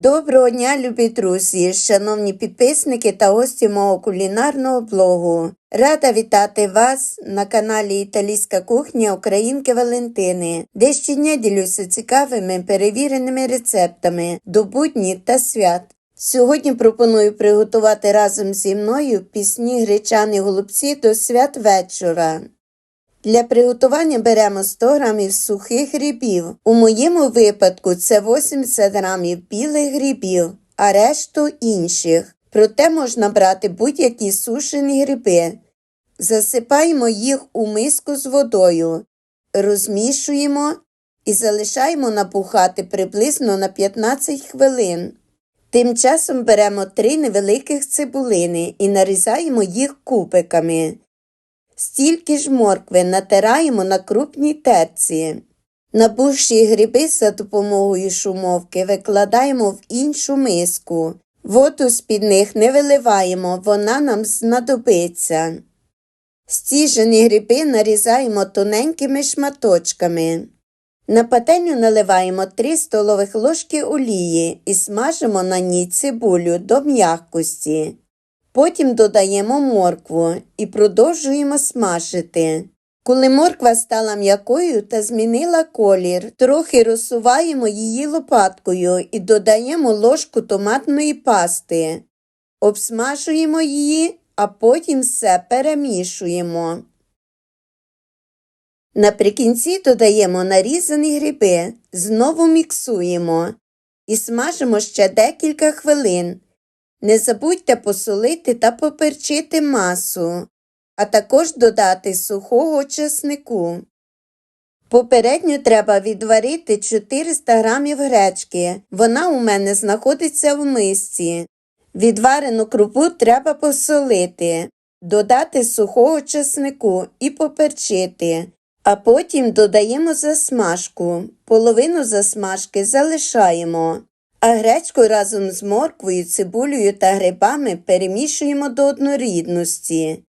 Доброго дня, любі друзі, шановні підписники та гості мого кулінарного блогу. Рада вітати вас на каналі Італійська кухня Українки Валентини, де щодня ділюся цікавими перевіреними рецептами до будні та свят. Сьогодні пропоную приготувати разом зі мною пісні гречані голубці до свят вечора. Для приготування беремо 100 г сухих грибів. У моєму випадку це 80 г білих грибів, а решту інших. Проте можна брати будь-які сушені гриби. Засипаємо їх у миску з водою, розмішуємо і залишаємо набухати приблизно на 15 хвилин. Тим часом беремо 3 невеликих цибулини і нарізаємо їх кубиками. Стільки ж моркви натираємо на крупній терці. Набухші гриби за допомогою шумовки викладаємо в іншу миску. Воду з-під них не виливаємо, вона нам знадобиться. Стіжені гриби нарізаємо тоненькими шматочками. На пательню наливаємо 3 столових ложки олії і смажимо на ній цибулю до м'якості. Потім додаємо моркву і продовжуємо смажити. Коли морква стала м'якою та змінила колір, трохи розсуваємо її лопаткою і додаємо ложку томатної пасти. Обсмажуємо її, а потім все перемішуємо. Наприкінці додаємо нарізані гриби, знову міксуємо і смажимо ще декілька хвилин. Не забудьте посолити та поперчити масу, а також додати сухого чеснику. Попередньо треба відварити 400 г гречки. Вона у мене знаходиться в мисці. Відварену крупу треба посолити, додати сухого чеснику і поперчити, а потім додаємо засмажку. Половину засмажки залишаємо. А гречку разом з морквою, цибулею та грибами перемішуємо до однорідності.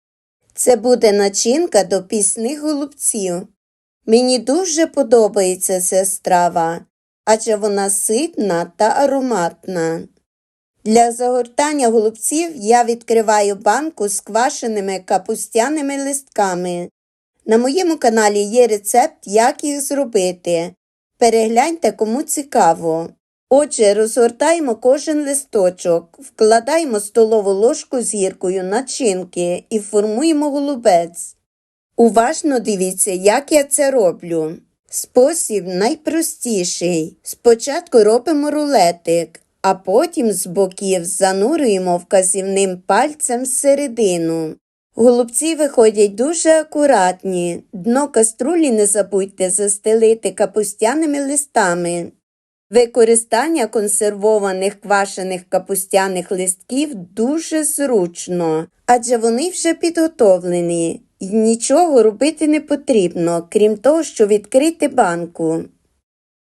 Це буде начинка до пісних голубців. Мені дуже подобається ця страва, адже вона ситна та ароматна. Для загортання голубців я відкриваю банку з квашеними капустяними листками. На моєму каналі є рецепт, як їх зробити. Перегляньте, кому цікаво. Отже, розгортаємо кожен листочок, вкладаємо столову ложку з гіркою начинки і формуємо голубець. Уважно дивіться, як я це роблю. Спосіб найпростіший. Спочатку робимо рулетик, а потім з боків занурюємо вказівним пальцем всередину. Голубці виходять дуже акуратні. Дно каструлі не забудьте застелити капустяними листами. Використання консервованих квашених капустяних листків дуже зручно, адже вони вже підготовлені і нічого робити не потрібно, крім того, що відкрити банку.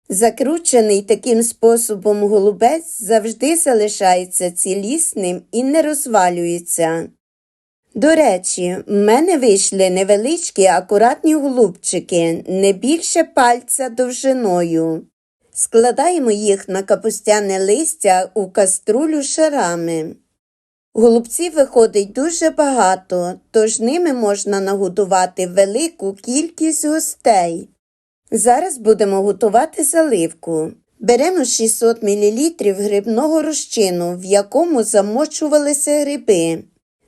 Закручений таким способом голубець завжди залишається цілісним і не розвалюється. До речі, в мене вийшли невеличкі акуратні голубчики, не більше пальця довжиною. Складаємо їх на капустяне листя у каструлю шарами. Голубців виходить дуже багато, тож ними можна нагодувати велику кількість гостей. Зараз будемо готувати заливку. Беремо 600 мл грибного розчину, в якому замочувалися гриби.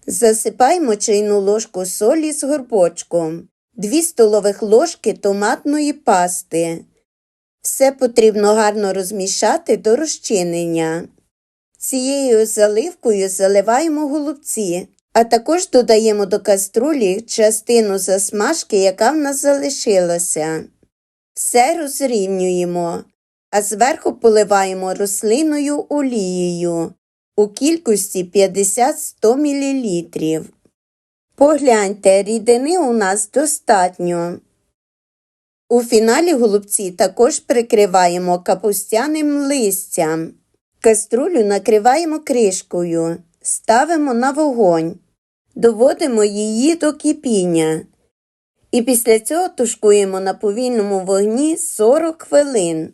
Засипаємо чайну ложку солі з горбочком, 2 столових ложки томатної пасти. Все потрібно гарно розмішати до розчинення. Цією заливкою заливаємо голубці, а також додаємо до каструлі частину засмажки, яка в нас залишилася. Все розрівнюємо, а зверху поливаємо рослинною олією у кількості 50-100 мл. Погляньте, рідини у нас достатньо. У фіналі голубці також прикриваємо капустяним листям. Каструлю накриваємо кришкою, ставимо на вогонь, доводимо її до кипіння. І після цього тушкуємо на повільному вогні 40 хвилин.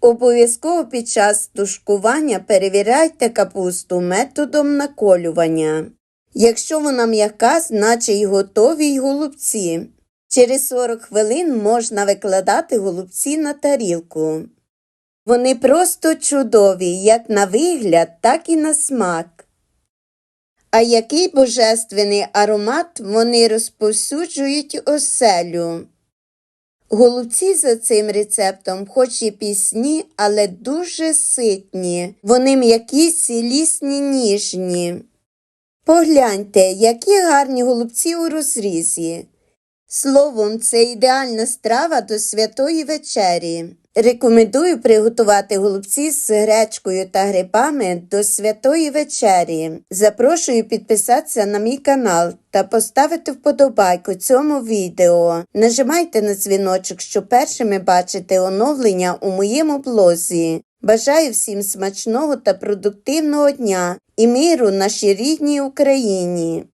Обов'язково під час тушкування перевіряйте капусту методом наколювання. Якщо вона м'яка, значить готові й голубці. Через 40 хвилин можна викладати голубці на тарілку. Вони просто чудові як на вигляд, так і на смак. А який божественний аромат вони розповсюджують оселю. Голубці за цим рецептом, хоч і пісні, але дуже ситні. Вони м'які, цілісні, ніжні. Погляньте, які гарні голубці у розрізі. Словом, це ідеальна страва до святої вечері. Рекомендую приготувати голубці з гречкою та грибами до святої вечері. Запрошую підписатися на мій канал та поставити вподобайку цьому відео. Нажимайте на дзвіночок, щоб першими бачити оновлення у моєму блозі. Бажаю всім смачного та продуктивного дня і миру нашій рідній Україні.